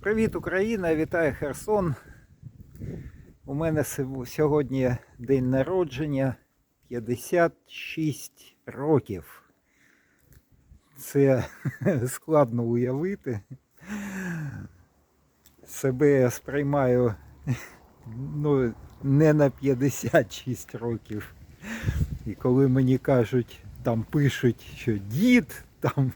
Привіт, Україна! Вітаю Херсон. У мене сьогодні день народження 56 років. Це складно уявити. Себе я сприймаю ну, не на 56 років. І коли мені кажуть, там пишуть, що дід там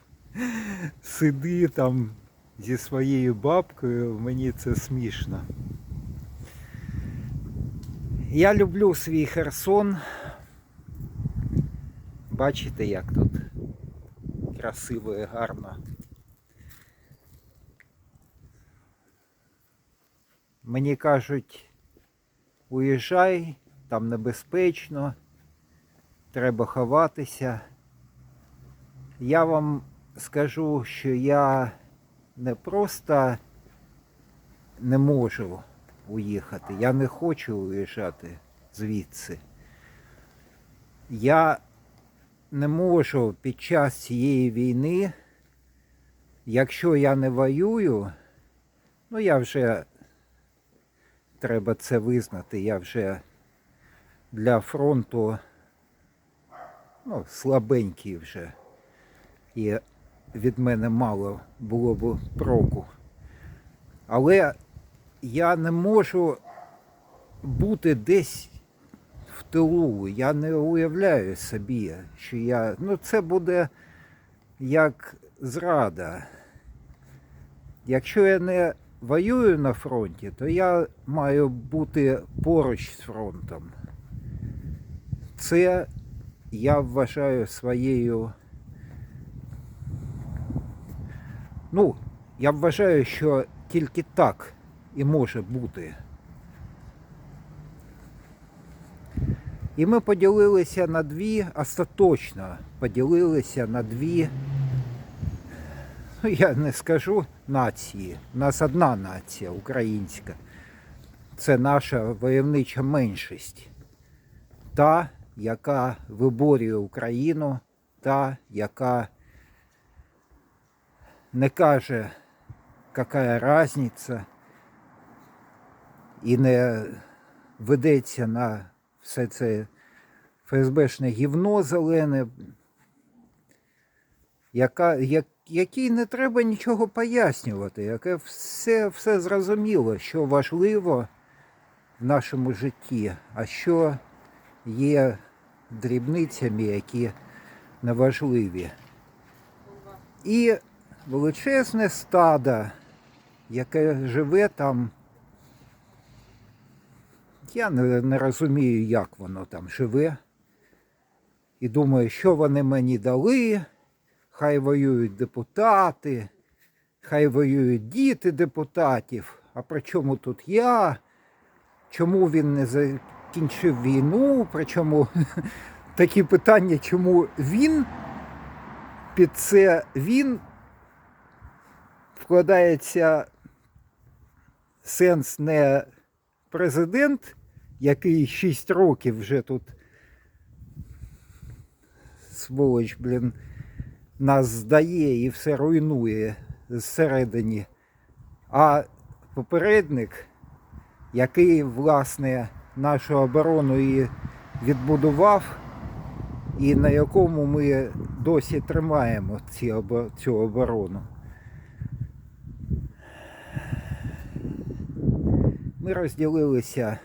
сиди там зі своєю бабкою, мені це смішно. Я люблю свій Херсон. Бачите, як тут красиво і гарно. Мені кажуть, уїжджай, там небезпечно, треба ховатися. Я вам скажу, що я не просто не можу уїхати, я не хочу уїжджати звідси. Я не можу під час цієї війни, якщо я не воюю, ну я вже треба це визнати, я вже для фронту ну, слабенький вже. І від мене мало було б проку. Але я не можу бути десь в тилу. Я не уявляю собі, що я. Ну, це буде як зрада. Якщо я не воюю на фронті, то я маю бути поруч з фронтом. Це я вважаю своєю. Ну, я вважаю, що тільки так і може бути. І ми поділилися на дві, остаточно поділилися на дві, ну я не скажу нації. У нас одна нація українська. Це наша войовнича меншість. Та, яка виборює Україну, та, яка не каже, яка різниця, і не ведеться на все це ФСБшне гівно зелене, яка, як, якій не треба нічого пояснювати, яке все, все зрозуміло, що важливо в нашому житті, а що є дрібницями, які неважливі. І величезне стадо, яке живе там. Я не, не розумію, як воно там живе. І думаю, що вони мені дали. Хай воюють депутати, хай воюють діти депутатів. А при чому тут я? Чому він не закінчив війну? Причому такі питання, чому він під це він вкладається сенс не президент, який 6 років вже тут сволоч, блін, нас здає і все руйнує зсередині, а попередник, який, власне, нашу оборону і відбудував, і на якому ми досі тримаємо цю оборону. Ми розділилися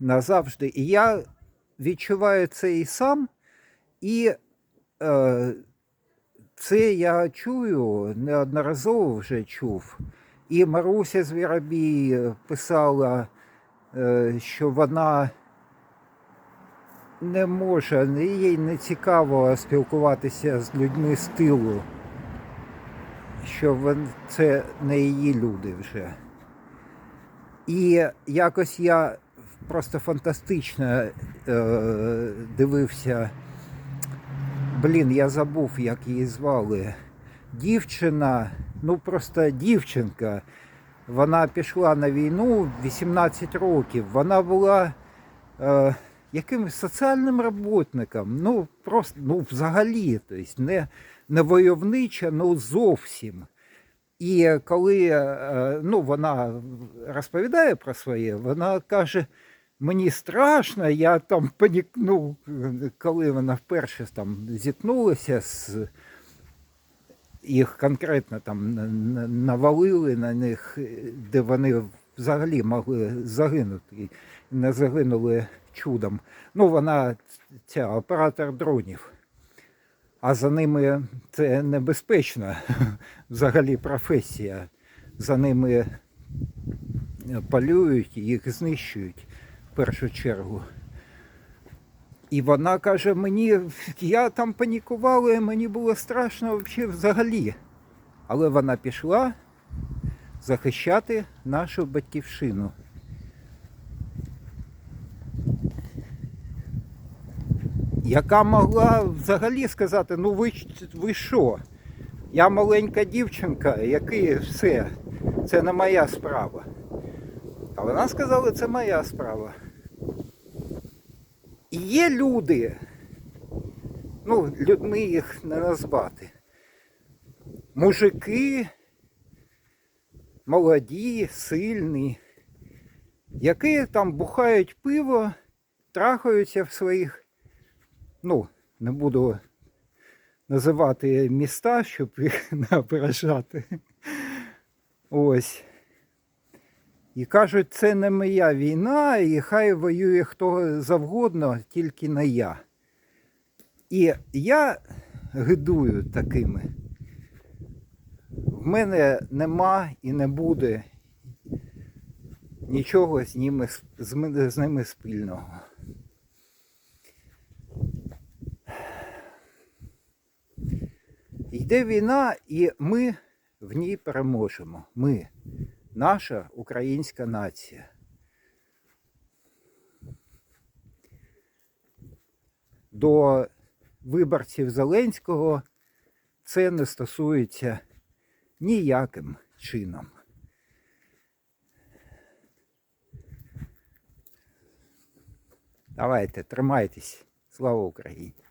назавжди. І я відчуваю це і сам, і е, це я чую, неодноразово вже чув. І Маруся Звіробій писала, е, що вона не може, їй не цікаво спілкуватися з людьми з тилу, що це не її люди вже. І якось я просто фантастично е, дивився. Блін, я забув, як її звали. Дівчина, ну просто дівчинка. Вона пішла на війну 18 років. Вона була е, якимось соціальним роботником. Ну, просто, ну, взагалі, тобто, не, не войовнича, ну зовсім. І коли е, ну, вона розповідає про своє, вона каже, мені страшно, я там панік... ну, коли вона вперше там зіткнулася з їх конкретно там на- на- навалили на них, де вони взагалі могли загинути. Не загинули чудом. Ну, вона ця оператор дронів. А за ними це небезпечна взагалі професія. За ними полюють, їх знищують в першу чергу. І вона каже: мені, я там панікувала, і мені було страшно взагалі. Але вона пішла захищати нашу батьківщину. Яка могла взагалі сказати, ну ви, ви що? Я маленька дівчинка, який все, це не моя справа. А вона сказала, це моя справа. І є люди, ну, людьми їх не назвати. Мужики, молоді, сильні, які там бухають пиво, трахаються в своїх, ну, не буду називати міста, щоб їх не. Ось. І кажуть, це не моя війна, і хай воює хто завгодно, тільки не я. І я гидую такими. В мене нема і не буде нічого з ними, з ними спільного. Йде війна, і ми в ній переможемо. Ми наша українська нація. До виборців Зеленського це не стосується ніяким чином. Давайте, тримайтесь. Слава Україні!